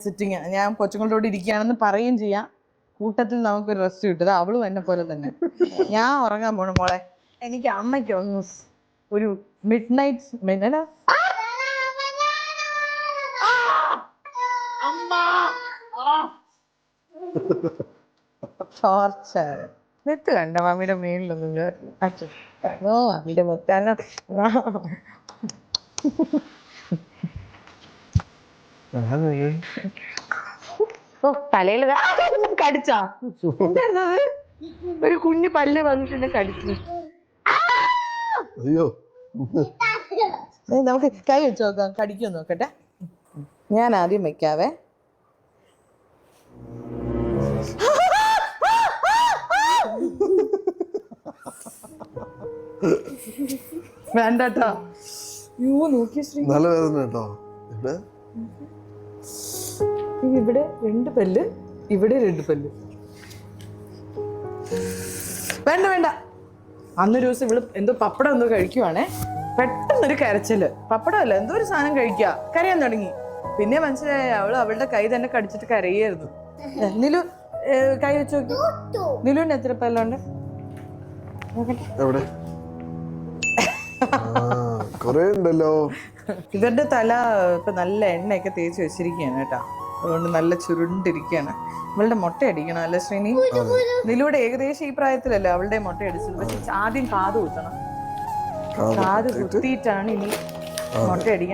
Sitting ഞാൻ കൊച്ചുങ്ങളോട് ഇരിക്കുകയാണെന്ന് പറയുകയും ചെയ്യാം. കൂട്ടത്തിൽ നമുക്കൊരു റെസ്റ്റ് കിട്ടും. അവളും എന്നെ പോലെ തന്നെ. ഞാൻ ഉറങ്ങാൻ പോണു മോളെ. എനിക്ക് അമ്മയ്ക്ക് ഒന്ന് ഒരു മിഡ് നൈറ്റ് ടോർച്ചർ നെറ്റ് കണ്ട മമ്മിയുടെ മേളിലൊന്നും അച്ഛൻ ഓ മമ്മിയുടെ മുത്താന. ഓ തലയിൽ കടിച്ചാ? എന്തായിരുന്നത്? ഒരു കുഞ്ഞു പല്ല് വന്നിട്ട് കടിച്ചു. അയ്യോ. നമുക്ക് കൈ വെച്ച് നോക്കാം. കടിക്കുമോ നോക്കട്ടെ? ഞാൻ ആദ്യം വെക്കാവേ. വേണ്ടട്ടോ യൂ നോക്കിയ നല്ല വേദന കേട്ടോ. ഇവിടെ രണ്ട് പല്ല് ഇവിടെ രണ്ട് പല്ല്. വേണ്ട വേണ്ട. അന്നൊരു ദിവസം ഇവൾ എന്തോ പപ്പടം എന്തോ കഴിക്കുവാണേ. പെട്ടെന്നൊരു കരച്ചിൽ. പപ്പടമല്ല എന്തോ ഒരു സാധനം കഴിക്കുക കരയാൻ തുടങ്ങി. പിന്നെ മനസ്സിലായ അവൾ അവളുടെ കൈ തന്നെ കടിച്ചിട്ട് കരയായിരുന്നു. നിലു കൈ വെച്ച് നോക്കി. നിലുവിന് എത്ര പല്ലുണ്ട്? നോക്കട്ടെ. എവിടെ? കൊറേ ഉണ്ടല്ലോ. ഇവരുടെ തല ഇപ്പൊ നല്ല എണ്ണയൊക്കെ തേച്ച് വെച്ചിരിക്കുകയാണ് കേട്ടോ. അതുകൊണ്ട് നല്ല ചുരുണ്ടിരിക്കുകയാണ്. ഇവളുടെ മുട്ട അടിക്കണം അല്ലേ ശ്രീനി? നിലൂടെ ഏകദേശം ഈ പ്രായത്തിലല്ലേ അവളുടെ മുട്ട അടിച്ചത്? പക്ഷെ ആദ്യം കാത് കുത്തണം. കാത് കാത് കുത്തിയിട്ടാണ് ഇനി മുട്ട അടിക്കണം